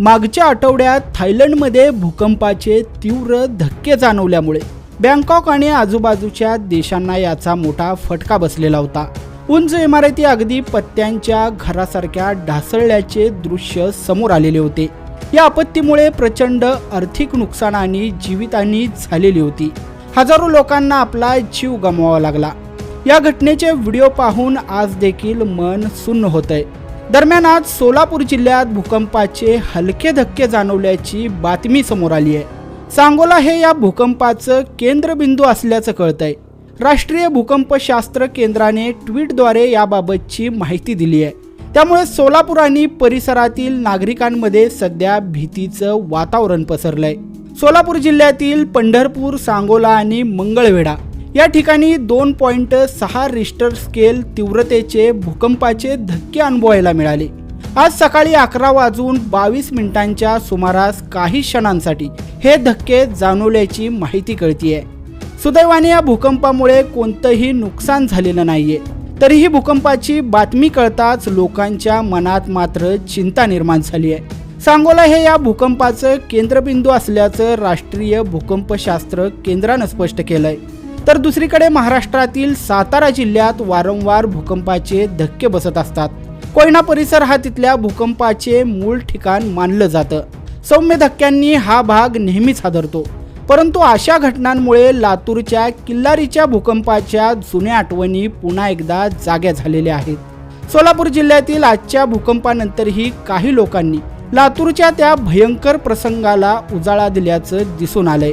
मागच्या आठवड्यात थायलंडमध्ये भूकंपाचे तीव्र धक्के जाणवल्यामुळे बँकॉक आणि आजूबाजूच्या देशांना याचा मोठा फटका बसलेला होता. उंच इमारती अगदी पत्त्यांच्या घरासारख्या ढासळल्याचे दृश्य समोर आलेले होते. या आपत्तीमुळे प्रचंड आर्थिक नुकसान आणि जीवितहानी झालेली होती. हजारो लोकांना आपला जीव गमवावा लागला. या घटनेचे व्हिडिओ पाहून आज देखील मन सुन्न होत आहे दरम्यान आज सोलापूर जिल्ह्यात भूकंपाचे हलके धक्के जाणवल्याची बातमी समोर आली आहे. सांगोला हे या भूकंपाचं केंद्रबिंदू असल्याचं कळतंय. राष्ट्रीय भूकंपशास्त्र केंद्राने ट्विटद्वारे याबाबतची माहिती दिली आहे. त्यामुळे सोलापूर आणि परिसरातील नागरिकांमध्ये सध्या भीतीचं वातावरण पसरलंय. सोलापूर जिल्ह्यातील पंढरपूर सांगोला आणि मंगळवेढा या ठिकाणी दोन पॉईंट सहा रिस्टर स्केल तीव्रतेचे भूकंपाचे धक्के अनुभवायला मिळाले. आज सकाळी अकरा वाजून बावीस मिनिटांच्या सुमारास काही क्षणांसाठी हे धक्के जाणवल्याची माहिती कळतीये. सुदैवाने या भूकंपामुळे कोणतंही नुकसान झालेलं नाहीये. तरीही भूकंपाची बातमी कळताच लोकांच्या मनात मात्र चिंता निर्माण झाली आहे सांगोला हे या भूकंपाचं केंद्रबिंदू असल्याचं राष्ट्रीय भूकंपशास्त्र केंद्रानं स्पष्ट केलंय. तर दुसरीकडे महाराष्ट्रातील सातारा जिल्ह्यात वारंवार भूकंपाचे धक्के बसत असतात. कोयना परिसर हा तिथल्या भूकंपाचे मूळ ठिकाण मानलं जातं. सौम्य धक्क्यांनी हा भाग नेहमीच हादरतो. परंतु अशा घटनांमुळे लातूरच्या किल्लारीच्या भूकंपाच्या जुन्या आठवणी पुन्हा एकदा जाग्या झालेल्या आहेत. सोलापूर जिल्ह्यातील आजच्या भूकंपानंतरही काही लोकांनी लातूरच्या त्या भयंकर प्रसंगाला उजाळा दिल्याचं दिसून आलंय.